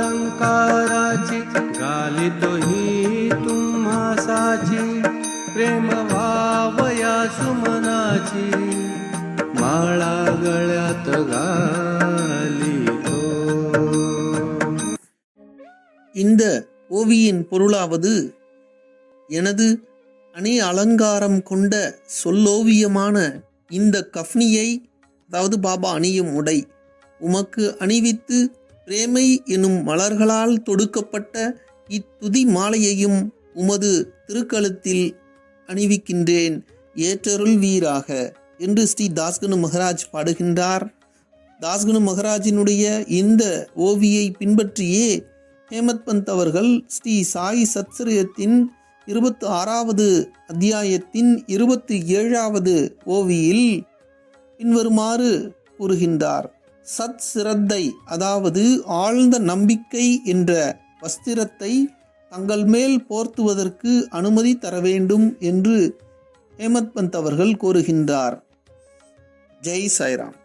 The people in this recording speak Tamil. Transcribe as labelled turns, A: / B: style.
A: अलंकाराची घालितो ही तुम्हासाची प्रेम वावया सुमनाची माळा गळ्यात घालितो
B: இந்த ஓவியின் பொருளாவது எனது அணி அலங்காரம் கொண்ட சொல்லோவியமான இந்த கஃப்னியை அதாவது பாபா அணியும் உடை உமக்கு அணிவித்து பிரேமை எனும் மலர்களால் தொடுக்கப்பட்ட இத்துதி மாலையையும் உமது திருக்கழுத்தில் அணிவிக்கின்றேன். ஏற்றருள் வீராக. என்று ஸ்ரீ தாஸ்கனு மகராஜ் பாடுகின்றார். தாஸ்கனு மகராஜினுடைய இந்த ஓவியை பின்பற்றியே ஹேமத் பந்த் அவர்கள் ஸ்ரீ சாய் சத்சரியத்தின் இருபத்தி ஆறாவது அத்தியாயத்தின் இருபத்தி ஏழாவது ஓவியில் பின்வருமாறு கூறுகின்றார். சத் சிரத்தை அதாவது ஆழ்ந்த நம்பிக்கை என்ற வஸ்திரத்தை தங்கள் மேல் போர்த்துவதற்கு அனுமதி தர வேண்டும் என்று ஹேமத் பந்த் அவர்கள் கூறுகின்றார். ஜெய் சாய்ராம்.